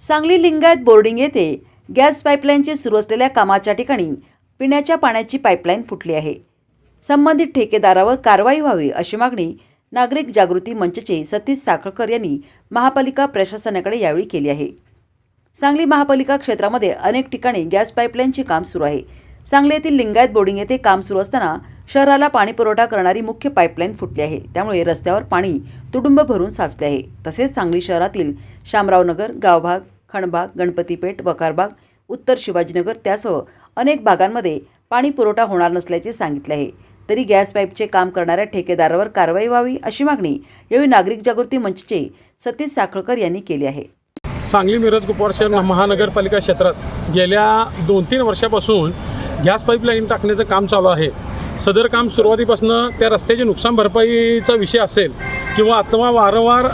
Sangli Lingayat boarding येथे gas पाईपलाईनची सुरू असलेल्या कामाच्या ठिकाणी पिण्याच्या पाण्याची पाईपलाईन फुटली आहे. संबंधित ठेकेदारावर कारवाई व्हावी अशी मागणी नागरिक जागृती मंचचे सतीश साखळकर यांनी महापालिका प्रशासनाकडे यावेळी केली आहे. सांगली महापालिका क्षेत्रामध्ये अनेक ठिकाणी गॅस पाईपलाईनचे काम सुरू आहे. सांगली येथील लिंगायत बोर्डिंग येथे काम सुरू असताना शहराला पाणी पुरवठा करणारी मुख्य पाईपलाईन फुटली आहे. त्यामुळे रस्त्यावर पाणी तुडुंब भरून साचले आहे. तसेच सांगली शहरातील शामरावनगर गावभाग खणबाग गणपतीपेठ वकारबाग उत्तर शिवाजीनगर त्यासह अनेक भागांमध्ये पाणी पुरवठा होणार नसल्याचे सांगितले आहे. तरी गॅस पाईपचे काम करणाऱ्या ठेकेदारावर कारवाई व्हावी अशी मागणी यावेळी नागरिक जागृती मंचचे सतीश साखळकर यांनी केली आहे. सांगली मिरज कुपवाड शहर महानगरपालिका क्षेत्रात गेल्या दोन तीन वर्षापासून गॅस पाईपलाईन टाकण्याचं काम चालू आहे. सदर काम सुरुवातीपासून त्या रस्त्याची नुकसान भरपाईचा विषय असेल किंवा अथवा वारंवार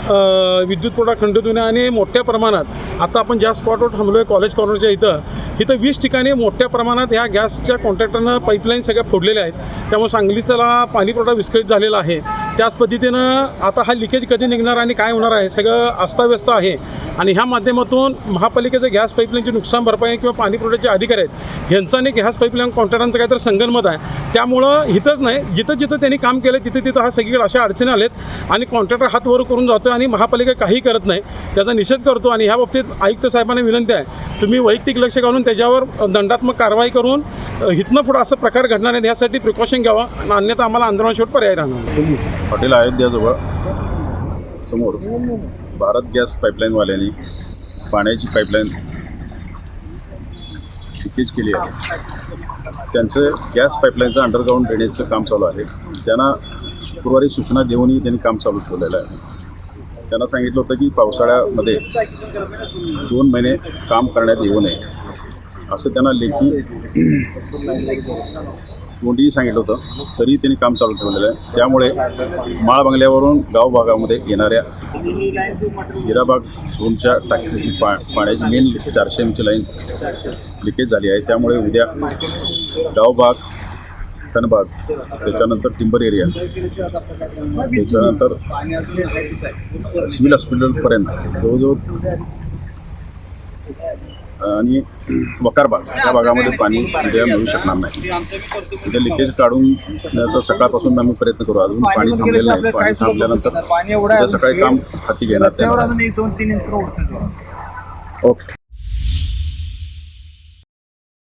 विद्युत पुरवठा खंडित होणे आणि मोठ्या प्रमाणात आता आपण ज्या स्पॉटवर थांबलो आहे कॉलेज कॉर्नरच्या इथं इथं वीस ठिकाणी मोठ्या प्रमाणात ह्या गॅसच्या कॉन्ट्रॅक्टरनं पाईपलाईन सगळ्या फोडलेल्या आहेत. त्यामुळे सांगलीच त्याला पाणीपुरवठा विस्कळीत झालेला आहे. त्याच पद्धतीनं आता हा लिकेज कधी निघणार आणि काय होणार आहे सगळं अस्ताव्यस्त आहे. आणि ह्या माध्यमातून महापालिकेचं गॅस पाईपलाईनची नुकसान भरपाई किंवा पाणी पुरवठ्याचे अधिकारी आहेत ह्यांचा आणि गॅस पाईपलाईन कॉन्ट्रॅक्टांचं काहीतरी संगनमत आहे. त्यामुळं इथंच नाही जिथं जिथं त्यांनी काम केलं तिथं तिथं हा सगळीकडे अशा अडचणी आलेत. आणि कॉन्ट्रॅक्टर हात वर करून जातो आणि महापालिका काही करत नाही. त्याचा निषेध करतो आणि ह्या बाबतीत आयुक्त साहेबांना विनंती आहे तुम्ही वैयक्तिक लक्ष घालून त्याच्यावर दंडात्मक कारवाई करून हिथनं इथनं पुढं असं प्रकार घडणार नाही. यासाठी प्रिकॉशन घ्यावा आणि अन्यथा आम्हाला आंदोलनाशिवाय पर्याय राहणार हॉटेल अयोध्याजवळ समोर. भारत गॅस पाईपलाईनवाल्याने पाण्याची पाईपलाईन लिकेज केली आहे. त्यांचं गॅस पाईपलाईनचं अंडरग्राऊंड ड्रेनेजचं काम चालू आहे. त्यांना शुक्रवारी सूचना देऊनही त्यांनी काम चालू ठेवलेलं आहे. त्यांना सांगितलं होतं की पावसाळ्यामध्ये दोन महिने काम करण्यात येऊ नये. असं त्यांना लेखी कोणतीही सांगितलं होतं. तरी त्यांनी काम चालू ठेवलेलं आहे. त्यामुळे माळ बंगल्यावरून गाव भागामध्ये येणाऱ्या हिराबाग झोनच्या टाकीची पा पाण्याची मेन चारशे एमची लाईन लिकेज झाली आहे. त्यामुळे उद्या गावबाग खनबाग त्याच्यानंतर टिंबर एरिया त्याच्यानंतर सिव्हिल हॉस्पिटलपर्यंत जवळजवळ आणि वकारबाग या भागामध्ये पाणी उद्या मिळू शकणार नाही. उद्या लिकेज काढून ण्याचा सकाळपासून आम्ही प्रयत्न करू. अजून पाणी थांबलेलं नाही. पाणी थांबल्यानंतर सकाळी काम हाती घेणार ओके.